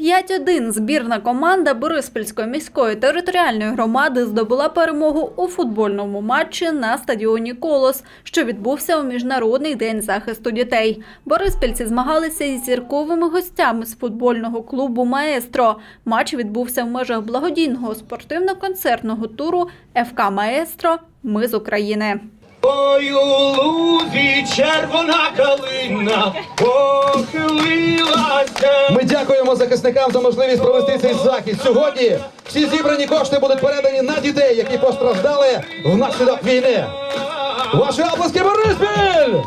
5-1 збірна команда Бориспільської міської територіальної громади здобула перемогу у футбольному матчі на стадіоні Колос, що відбувся у міжнародний день захисту дітей. Бориспільці змагалися із зірковими гостями з футбольного клубу Маестро. Матч відбувся в межах благодійного спортивно-концертного туру ФК Маестро. Ми з України. Ой, у лузі червона калина похилилася. Ми дякуємо захисникам за можливість провести цей захід. Сьогодні всі зібрані кошти будуть передані на дітей, які постраждали внаслідок війни. Ваші оплески, Бориспіль!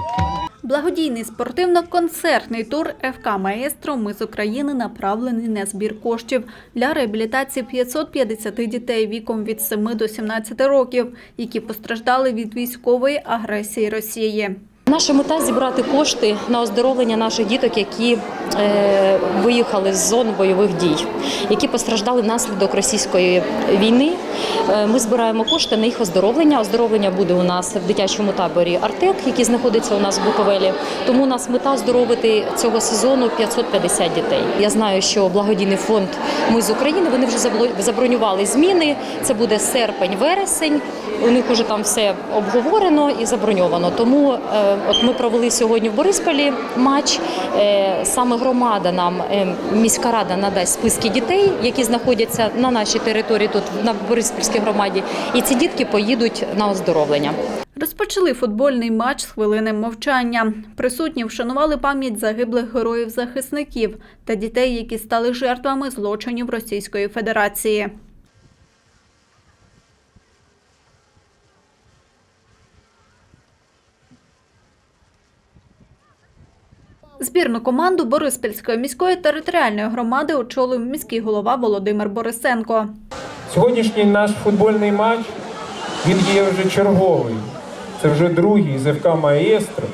Благодійний спортивно-концертний тур ФК Маестро Ми з України направлений на збір коштів для реабілітації 550 дітей віком від 7 до 17 років, які постраждали від військової агресії Росії. Наша мета зібрати кошти на оздоровлення наших діток, які е, виїхали з зон бойових дій, які постраждали внаслідок російської війни. Е, ми збираємо кошти на їх оздоровлення. Оздоровлення буде у нас в дитячому таборі Артек, який знаходиться у нас в Буковелі. Тому у нас мета оздоровити цього сезону 550 дітей. Я знаю, що благодійний фонд Ми з України вони вже забронювали зміни. Це буде серпень-вересень. У них вже там все обговорено і заброньовано. Тому е, от ми провели сьогодні в Борисполі матч. Е, саме громада нам е, міська рада надасть списки дітей, які знаходяться на нашій території тут на Бориспільській громаді. І ці дітки поїдуть на оздоровлення. Розпочали футбольний матч з хвилини мовчання. Присутні вшанували пам'ять загиблих героїв-захисників та дітей, які стали жертвами злочинів Російської Федерації. Збірну команду Бориспільської міської територіальної громади очолив міський голова Володимир Борисенко. Сьогоднішній наш футбольний матч він є вже черговий. Це вже другий з ФК Маестро.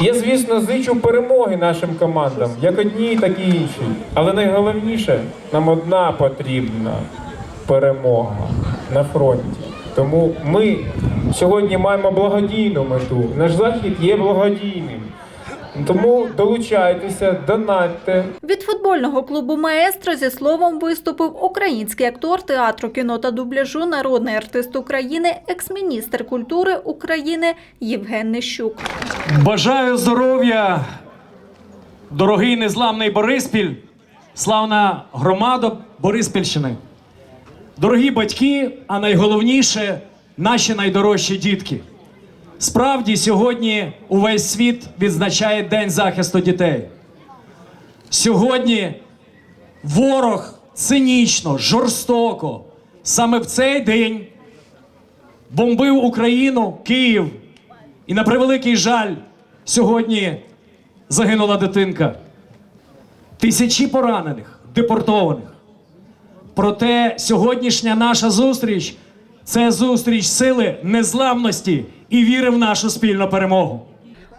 Я, звісно, зичу перемоги нашим командам, як одній, так і іншій. Але найголовніше, нам одна потрібна перемога на фронті. Тому ми сьогодні маємо благодійну мету. Наш захід є благодійним. Тому долучайтеся, донатьте. Від футбольного клубу Маестро зі словом виступив український актор театру кіно та дубляжу, народний артист України, екс-міністр культури України Євген Нищук. Бажаю здоров'я, дорогий незламний Бориспіль, славна громада Бориспільщини, дорогі батьки, а найголовніше наші найдорожчі дітки. Справді, сьогодні увесь світ відзначає День захисту дітей. Сьогодні ворог цинічно, жорстоко, саме в цей день бомбив Україну, Київ. І на превеликий жаль, сьогодні загинула дитинка. Тисячі поранених, депортованих. Проте сьогоднішня наша зустріч це зустріч сили, незламності і віри в нашу спільну перемогу.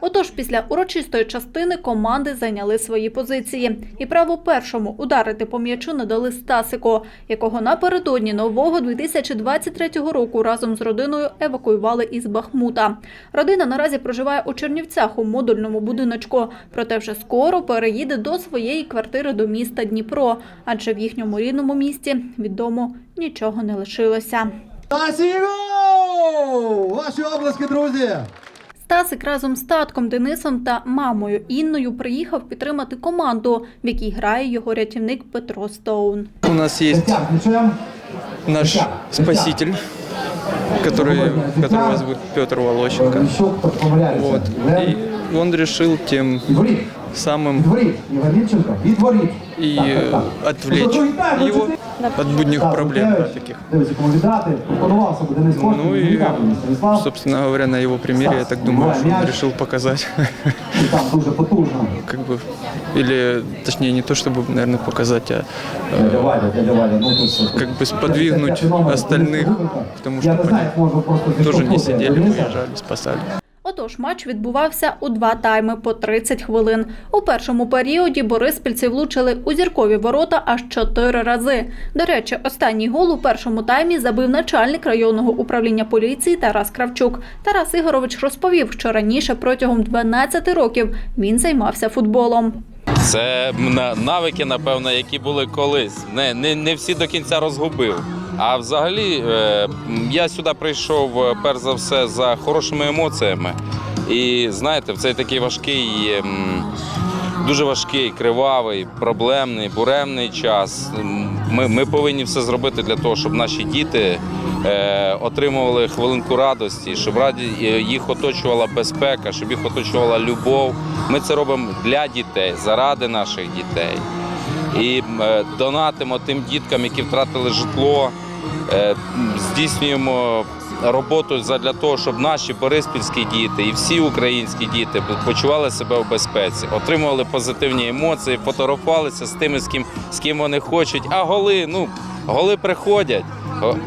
Отож, після урочистої частини команди зайняли свої позиції. І право першому ударити по м'ячу надали Стасику, якого напередодні нового 2023 року разом з родиною евакуювали із Бахмута. Родина наразі проживає у Чернівцях у модульному будиночку, проте вже скоро переїде до своєї квартири до міста Дніпро, адже в їхньому рідному місті від дому нічого не лишилося. Спасибо! Ваші оплески, друзі! Стасик разом з татком Денисом та мамою Інною приїхав підтримати команду, в якій грає його рятівник Петро Стоун. У нас есть наш спаситель, который, которого зовут Петр Волощенко. Вот. И он решил тем самым и отвлечь его от будних проблем да, таких. Ну и, собственно говоря, на его примере, я так думаю, что он решил показать, как бы, или, точнее, не то, чтобы, наверное, показать, а э, как бы сподвигнуть остальных к тому, чтобы они тоже не сидели, выезжали, спасали. Отож, матч відбувався у два тайми по 30 хвилин. У першому періоді бориспільці влучили у зіркові ворота аж чотири рази. До речі, останній гол у першому таймі забив начальник районного управління поліції Тарас Кравчук. Тарас Ігорович розповів, що раніше протягом 12 років він займався футболом. Це навики, напевно, які були колись. Не, не, не всі до кінця розгубив. А взагалі, е, я сюди прийшов е, перш за все за хорошими емоціями. І знаєте, в цей такий важкий, дуже важкий, кривавий, проблемний, буремний час. Ми, ми повинні все зробити для того, щоб наші діти е, отримували хвилинку радості, щоб раді е, їх оточувала безпека, щоб їх оточувала любов. Ми це робимо для дітей, заради наших дітей. І е, донатимо тим діткам, які втратили житло, е, здійснюємо роботу для того, щоб наші бориспільські діти і всі українські діти почували себе в безпеці, отримували позитивні емоції, фотографувалися з тими, з ким, з ким вони хочуть. А голи, ну, голи приходять.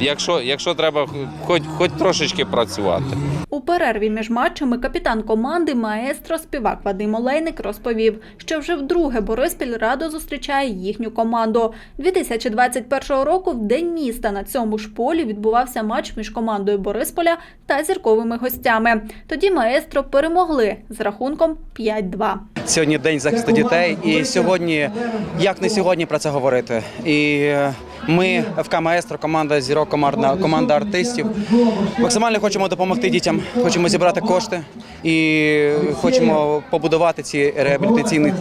Якщо, якщо треба хоч, хоч трошечки працювати. У перерві між матчами капітан команди маестро співак Вадим Олейник розповів, що вже вдруге Бориспіль радо зустрічає їхню команду. 2021 року в день міста на цьому ж полі відбувався матч між командою Борисполя та зірковими гостями. Тоді маестро перемогли з рахунком 5-2. Сьогодні день захисту дітей, і сьогодні, як не сьогодні про це говорити. І е, ми, ФК Маестро, команда зірок, команда, команда артистів, максимально хочемо допомогти дітям, хочемо зібрати кошти і хочемо побудувати ці реабілітаційні,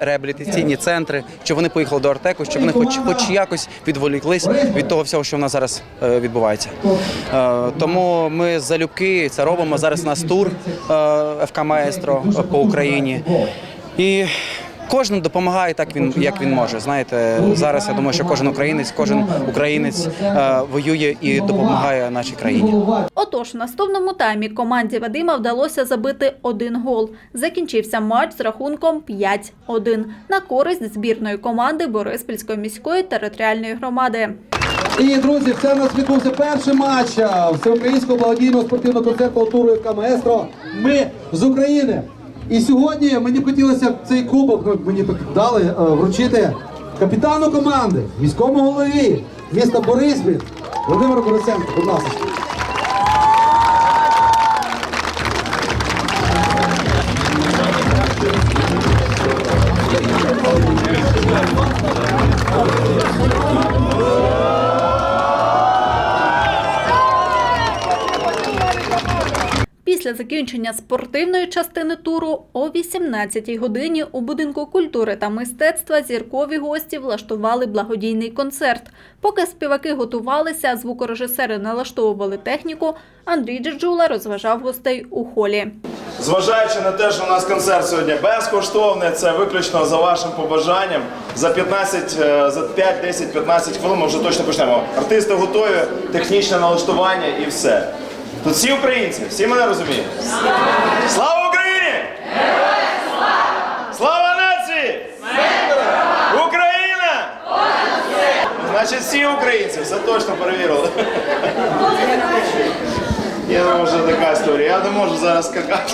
реабілітаційні центри, щоб вони поїхали до Артеку, щоб вони хоч, хоч якось відволіклись від того всього, що в нас зараз е, відбувається. Е, Тому ми залюбки це робимо. Зараз у нас тур е, ФК Маестро по Україні. І кожен допомагає так, він як він може. Знаєте, зараз я думаю, що кожен українець, кожен українець е, воює і допомагає нашій країні. Отож, в наступному таймі команді Вадима вдалося забити один гол. Закінчився матч з рахунком 5-1 на користь збірної команди Бориспільської міської територіальної громади. І друзі, це в нас відбувся перший матч всеукраїнського благодійного спортивного концертного туру ФК Маестро. Ми з України. І сьогодні мені б хотілося цей кубок ну, мені дали е, вручити капітану команди, міському голові міста Бориспіль Володимиру Борисенко. Будь ласка. Після закінчення спортивної частини туру о 18-й годині у будинку культури та мистецтва зіркові гості влаштували благодійний концерт. Поки співаки готувалися, звукорежисери налаштовували техніку. Андрій Джеджула розважав гостей у холі. Зважаючи на те, що у нас концерт сьогодні безкоштовний, це виключно за вашим побажанням. За 15, е, за 5, 10, 15 хвилин ми вже точно почнемо. Артисти готові, технічне налаштування і все. Тут всі українці, всі мене розуміють. Слава Україні! Слава нації! Україна! Значить, всі українці, все точно перевірили. Я думаю, що така історія. Я не можу зараз скакати.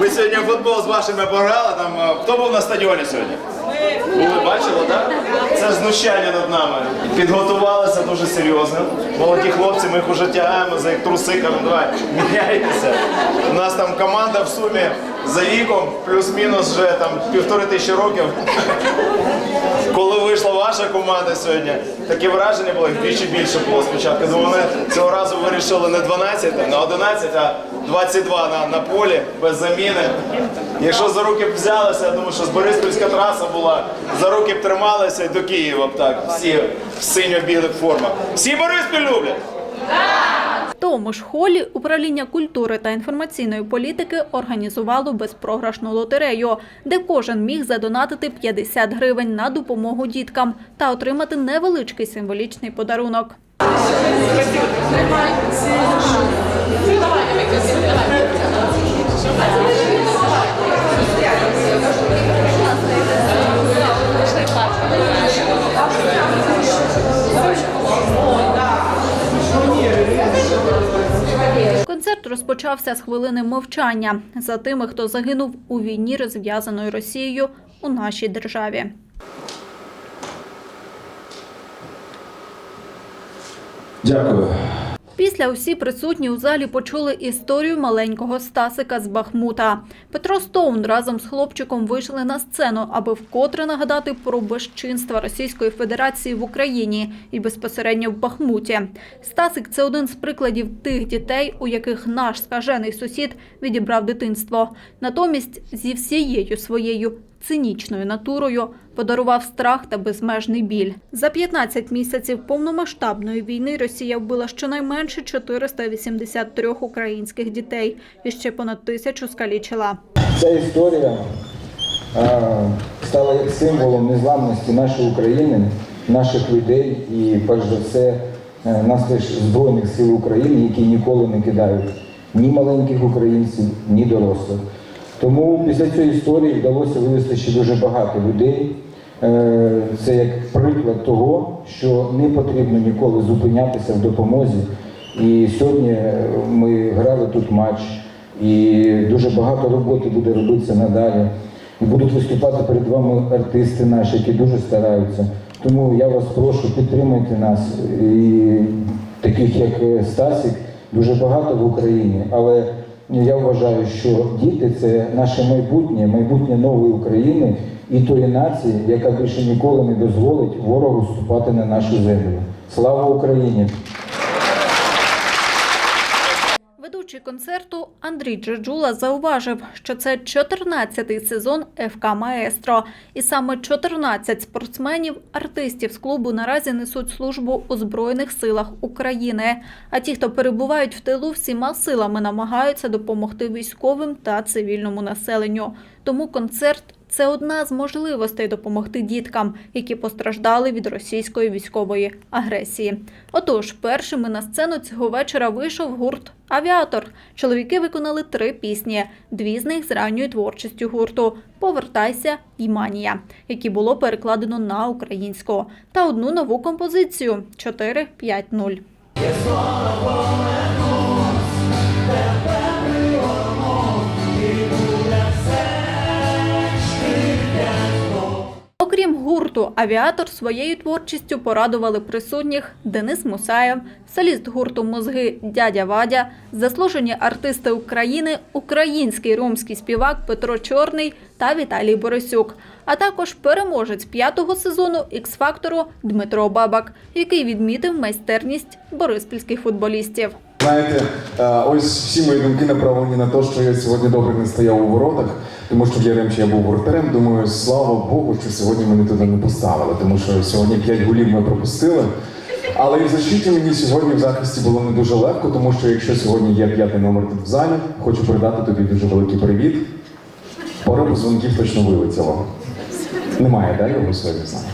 Ми сьогодні футбол з вашими пограли. Там е, хто був на стадіоні сьогодні? Були, бачили, так? Це знущання над нами. Підготувалися дуже серйозно. Молоді хлопці, ми їх уже тягаємо за як труси, кажемо, давай, міняйтеся. У нас там команда в сумі за віком, плюс-мінус вже там півтори тисячі років. Коли вийшла ваша команда сьогодні, таке враження було, як вдвічі більше було спочатку. Думаю, вони цього разу вирішили не 12, там, не 11, а 22 на, на полі без заміни. Якщо за руки б взялися, я думаю, що з Бориспільська траса була, за руки б трималися і до Києва б так, всі в синьо-білих формах. Всі Бориспіль люблять! В тому ж холі управління культури та інформаційної політики організувало безпрограшну лотерею, де кожен міг задонатити 50 гривень на допомогу діткам та отримати невеличкий символічний подарунок. Розпочався з хвилини мовчання за тими, хто загинув у війні, розв'язаної Росією у нашій державі. Дякую. Після усі присутні у залі почули історію маленького Стасика з Бахмута. Петро Стоун разом з хлопчиком вийшли на сцену, аби вкотре нагадати про безчинства Російської Федерації в Україні і безпосередньо в Бахмуті. Стасик це один з прикладів тих дітей, у яких наш скажений сусід відібрав дитинство. Натомість зі всією своєю цинічною натурою подарував страх та безмежний біль. За 15 місяців повномасштабної війни Росія вбила щонайменше 483 українських дітей і ще понад тисячу скалічила. Ця історія стала як символом незламності нашої України, наших людей і, перш за все, е, наших Збройних сил України, які ніколи не кидають ні маленьких українців, ні дорослих. Тому після цієї історії вдалося вивести ще дуже багато людей. Е, Це як приклад того, що не потрібно ніколи зупинятися в допомозі. І сьогодні е, ми грали тут матч, і дуже багато роботи буде робитися надалі. І будуть виступати перед вами артисти наші, які дуже стараються. Тому я вас прошу, підтримайте нас. І таких як е, Стасік дуже багато в Україні. Але я вважаю, що діти це наше майбутнє, майбутнє нової України і тої нації, яка більше ніколи не дозволить ворогу вступати на нашу землю. Слава Україні! Концерту Андрій Джаджула зауважив, що це 14-й сезон ФК Маестро, і саме 14 спортсменів, артистів з клубу наразі несуть службу у Збройних силах України. А ті, хто перебувають в тилу, всіма силами намагаються допомогти військовим та цивільному населенню. Тому концерт це одна з можливостей допомогти діткам, які постраждали від російської військової агресії. Отож, першими на сцену цього вечора вийшов гурт Авіатор. Чоловіки виконали три пісні, дві з них з ранньою творчістю гурту Повертайся і Манія, які було перекладено на українську, та одну нову композицію 4-5-0. Гурту, авіатор своєю творчістю порадували присутніх Денис Мусаєв, соліст гурту Мозги Дядя Вадя, заслужені артисти України, український ромський співак Петро Чорний та Віталій Борисюк, а також переможець п'ятого сезону Ікс-фактору Дмитро Бабак, який відмітив майстерність бориспільських футболістів. Знаєте, е, ось всі мої думки направлені на те, що я сьогодні добре не стояв у воротах, тому що в Яремчі я був воротарем. Думаю, слава Богу, що сьогодні мене туди не поставили, тому що сьогодні 5 голів ми пропустили. Але і в защиті мені сьогодні в захисті було не дуже легко, тому що якщо сьогодні є п'ятий номер тут в залі, хочу передати тобі дуже великий привіт. Пара позвонків точно вилетіло. Немає, да, його сьогодні з нами?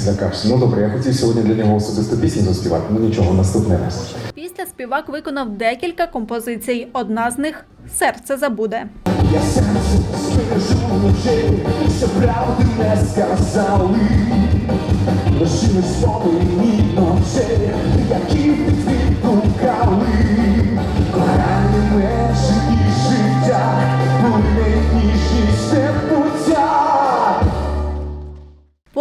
Злякався. Ну добре, я хотів сьогодні для нього особисто пісню заспівати, ну нічого, наступний раз. Після співак виконав декілька композицій. Одна з них серце забуде. Я серце збережу вночі, що правди не сказали. Лишили спомені ночей, які відгукали.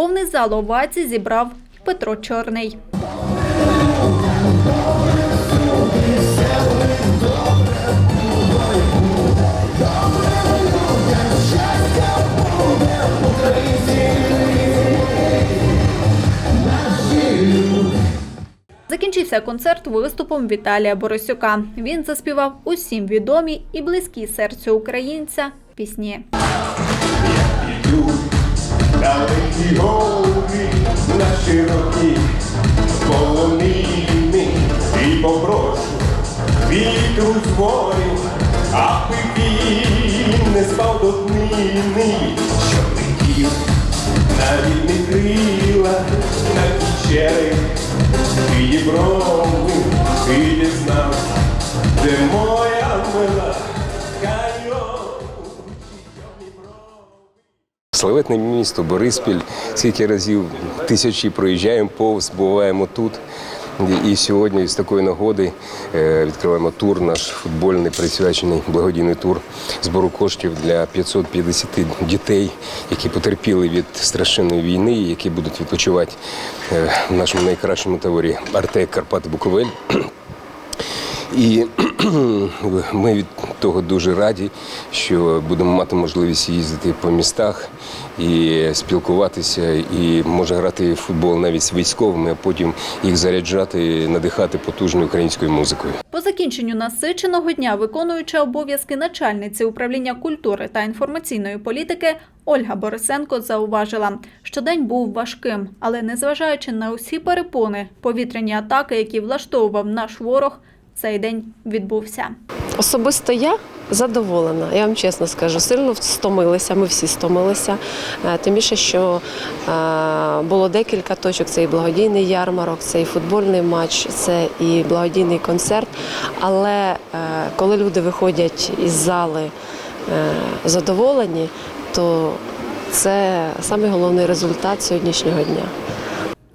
Повний зал овацій зібрав Петро Чорний. Закінчився концерт виступом Віталія Борисюка. Він заспівав усім відомі і близькі серцю українця пісні. Далекі гори на широкі полонини. І попрошу вітру з аби він не спав до днини, що летів на вільні крила, на печери і брови, і дізнав, де моя мила Славетне місто Бориспіль, скільки разів тисячі проїжджаємо повз, буваємо тут. І сьогодні з такої нагоди е, відкриваємо тур, наш футбольний присвячений благодійний тур збору коштів для 550 дітей, які потерпіли від страшенної війни, які будуть відпочивати е, в нашому найкращому таборі Артек Карпати Буковель. І ми від того дуже раді, що будемо мати можливість їздити по містах і спілкуватися, і може грати в футбол навіть з військовими, а потім їх заряджати, надихати потужною українською музикою. По закінченню насиченого дня, виконуюча обов'язки начальниці управління культури та інформаційної політики Ольга Борисенко зауважила, що день був важким, але незважаючи на усі перепони, повітряні атаки, які влаштовував наш ворог, цей день відбувся. Особисто я задоволена, я вам чесно скажу. Сильно стомилися, ми всі стомилися. Е, Тим більше, що е, було декілька точок: це і благодійний ярмарок, це і футбольний матч, це і благодійний концерт. Але е, коли люди виходять із зали задоволені, то це самий головний результат сьогоднішнього дня.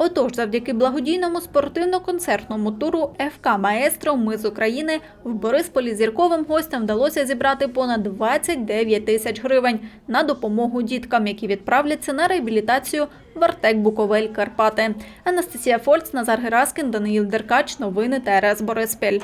Отож, завдяки благодійному спортивно-концертному туру ФК Маестро Ми з України в Борисполі зірковим гостям вдалося зібрати понад 29 тисяч гривень на допомогу діткам, які відправляться на реабілітацію в Артек Буковель Карпати. Анастасія Фольц, Назар Гераскін, Даниїл Деркач. Новини ТРС Бориспіль.